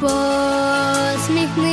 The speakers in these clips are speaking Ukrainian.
посміхни.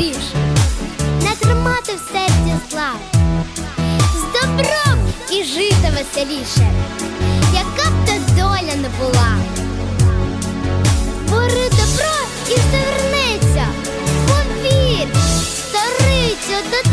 ріж, не тримати в серці зла, з добром і жити веселіше, яка б то доля не була. Бори добро і все вернеться, повір, старицю до